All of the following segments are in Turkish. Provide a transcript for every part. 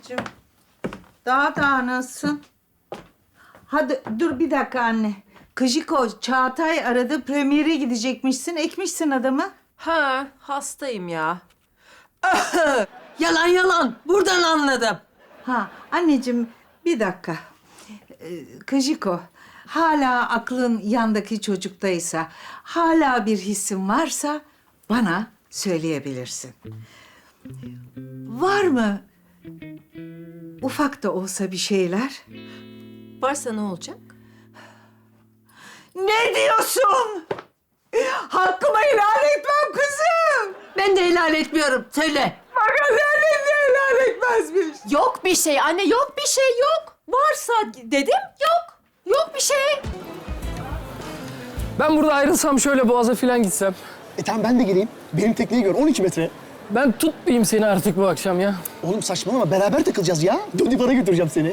anneciğim. Daha daha nasılsın? Hadi dur bir dakika anne. Kıjiko, Çağatay aradı. Premiere gidecekmişsin. Ekmişsin adamı. Ha, hastayım ya. Yalan yalan. Buradan anladım. Ha anneciğim bir dakika. Ee, Kıjiko, hala aklın yandaki çocuktaysa, hala bir hissin varsa bana söyleyebilirsin. Var mı ufak da olsa bir şeyler? Varsa ne olacak? Ne diyorsun? Hakkımı helal etmem kızım. Ben de helal etmiyorum. Söyle. Bak anneannem de helal etmezmiş. Yok bir şey anne, yok bir şey yok. Varsa dedim, yok. Yok bir şey. Ben burada ayrılsam şöyle boğaza falan gitsem. E tamam ben de geleyim. Benim tekneyi gör 12 metre. Ben tutmayayım seni artık bu akşam ya. Oğlum saçmalama beraber takılacağız ya. Döndü para götüreceğim seni.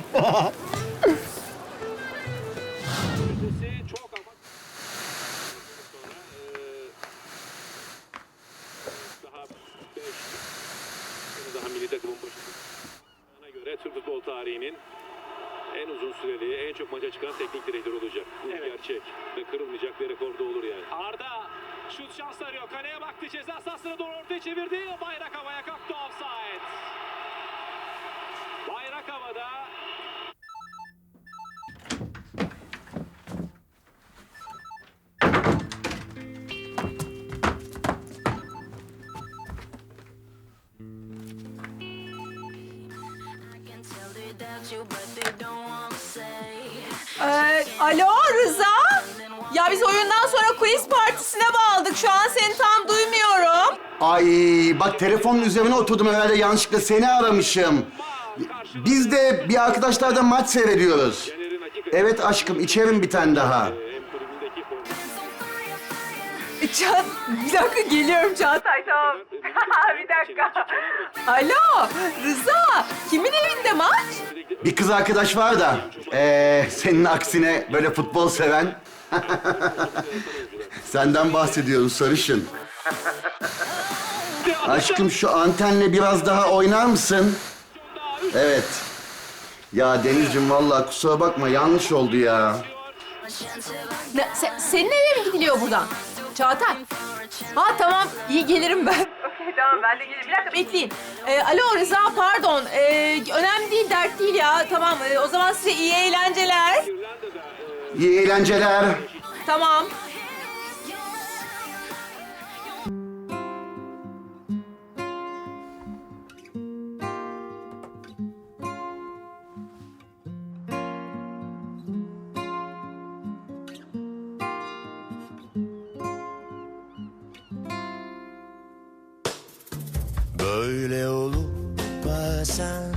daha milli takımın başında. Bana göre Türk futbol tarihinin en uzun süreli, en çok maça çıkan teknik direktör olacak. Bu gerçek ve kırılmayacak bir rekor da olur yani. Arda şut şansı arıyor. Kaleye baktı. Ceza sahasına doğru ortaya çevirdi. Bayrak havaya kalktı offside. Bayrak havada. Ee, alo Rıza? Ya biz oyundan quiz partisine bağladık. Şu an seni tam duymuyorum. Ay bak telefonun üzerine oturdum herhalde yanlışlıkla seni aramışım. Biz de bir arkadaşlarla maç seyrediyoruz. Evet aşkım içerim bir tane daha. Çağat, bir dakika geliyorum Çağatay tamam. bir dakika. Alo Rıza, kimin evinde maç? Bir kız arkadaş var da ee, senin aksine böyle futbol seven. Senden bahsediyoruz sarışın. Aşkım şu antenle biraz daha oynar mısın? Evet. Ya Denizciğim vallahi kusura bakma yanlış oldu ya. Ne, se- senin eve mi gidiliyor buradan? Çağatay. Ha tamam, iyi gelirim ben. Okey tamam ben de gelirim. Bir dakika bekleyin. Ee, alo Rıza pardon. Ee, önemli değil, dert değil ya. Tamam ee, o zaman size iyi eğlenceler. İyi eğlenceler. Tamam. Böyle olup bazen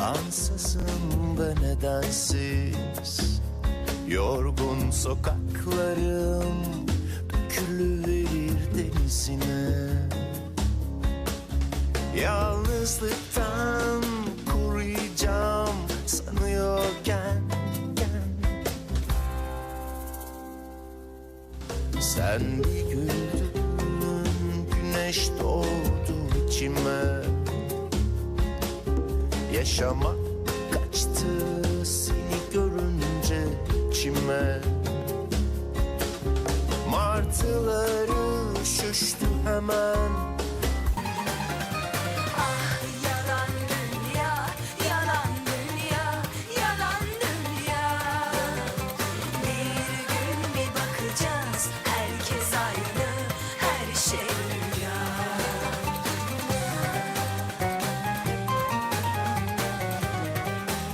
ansızın ve nedensiz. Yorgun sokaklarım dökülüverir denizine. Yalnızlıktan kuruyacağım sanıyorken Sen bir güldün güneş doğdu içime Yaşamak kaçtı seni görünce içime hemen